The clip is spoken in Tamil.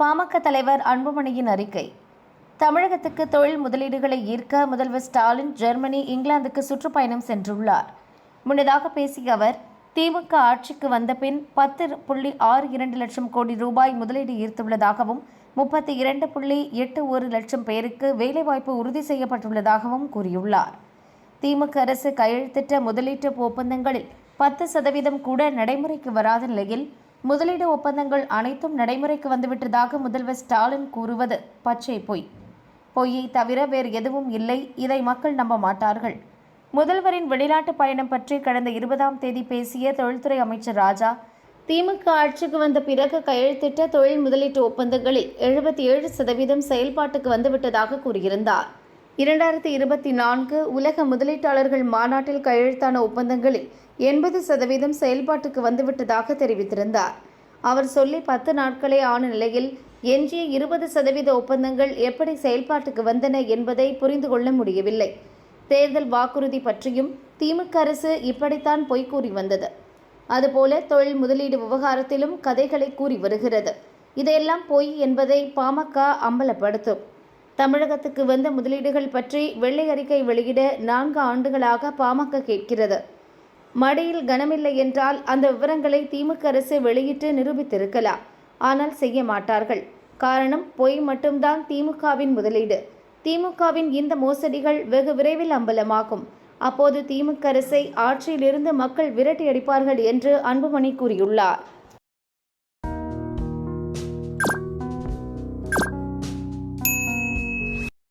பாமக தலைவர் அன்புமணியின் அறிக்கை. தமிழகத்துக்கு தொழில் முதலீடுகளை ஈர்க்க முதல்வர் ஸ்டாலின் ஜெர்மனி இங்கிலாந்துக்கு சுற்றுப்பயணம் சென்றுள்ளார். முன்னதாக பேசிய அவர் திமுக ஆட்சிக்கு வந்த பின் பத்து புள்ளி ஆறு இரண்டு லட்சம் கோடி ரூபாய் முதலீடு ஈர்த்துள்ளதாகவும் முப்பத்தி இரண்டு புள்ளி எட்டு ஒரு லட்சம் பேருக்கு வேலைவாய்ப்பு உறுதி செய்யப்பட்டுள்ளதாகவும் கூறியுள்ளார். திமுக அரசு கையெழுத்திட்ட முதலீட்டு ஒப்பந்தங்களில் பத்து சதவீதம் கூட நடைமுறைக்கு வராத நிலையில் முதலீடு ஒப்பந்தங்கள் அனைத்தும் நடைமுறைக்கு வந்துவிட்டதாக முதல்வர் ஸ்டாலின் கூறுவது பச்சை பொய். பொய்யை தவிர வேறு எதுவும் இல்லை. இதை மக்கள் நம்ப மாட்டார்கள். முதல்வரின் வெளிநாட்டு பயணம் பற்றி கடந்த இருபதாம் தேதி பேசிய தொழில்துறை அமைச்சர் ராஜா திமுக ஆட்சிக்கு வந்த பிறகு கையெழுத்திட்ட தொழில் முதலீட்டு ஒப்பந்தங்களில் எழுபத்தி ஏழு சதவீதம் செயல்பாட்டுக்கு வந்துவிட்டதாக கூறியிருந்தார். இரண்டாயிரத்தி இருபத்தி நான்கு உலக முதலீட்டாளர்கள் மாநாட்டில் கையெழுத்தான ஒப்பந்தங்களில் எண்பது சதவீதம் செயல்பாட்டுக்கு வந்துவிட்டதாக தெரிவித்திருந்தார். அவர் சொல்லி பத்து நாட்களே ஆன நிலையில் எஞ்சிய இருபது சதவீத ஒப்பந்தங்கள் எப்படி செயல்பாட்டுக்கு வந்தன என்பதை புரிந்து கொள்ள முடியவில்லை. தேர்தல் வாக்குறுதி பற்றியும் திமுக அரசு இப்படித்தான் பொய் கூறி வந்தது. அதுபோல தொழில் முதலீடு விவகாரத்திலும் கதைகளை கூறி வருகிறது. இதையெல்லாம் பொய் என்பதை பாமக அம்பலப்படுத்தும். தமிழகத்துக்கு வந்த முதலீடுகள் பற்றி வெள்ளை அறிக்கை வெளியிட நான்கு ஆண்டுகளாக பாமக கேட்கிறது. மடியில் கனமில்லை என்றால் அந்த விவரங்களை திமுக அரசு வெளியிட்டு நிரூபித்திருக்கலாம். ஆனால் செய்ய மாட்டார்கள். காரணம் பொய் மட்டும்தான் திமுகவின் முதலீடு. திமுகவின் இந்த மோசடிகள் வெகு விரைவில் அம்பலமாகும். அப்போது திமுக அரசை ஆட்சியிலிருந்து மக்கள் விரட்டி அடிப்பார்கள் என்று அன்புமணி கூறியுள்ளார்.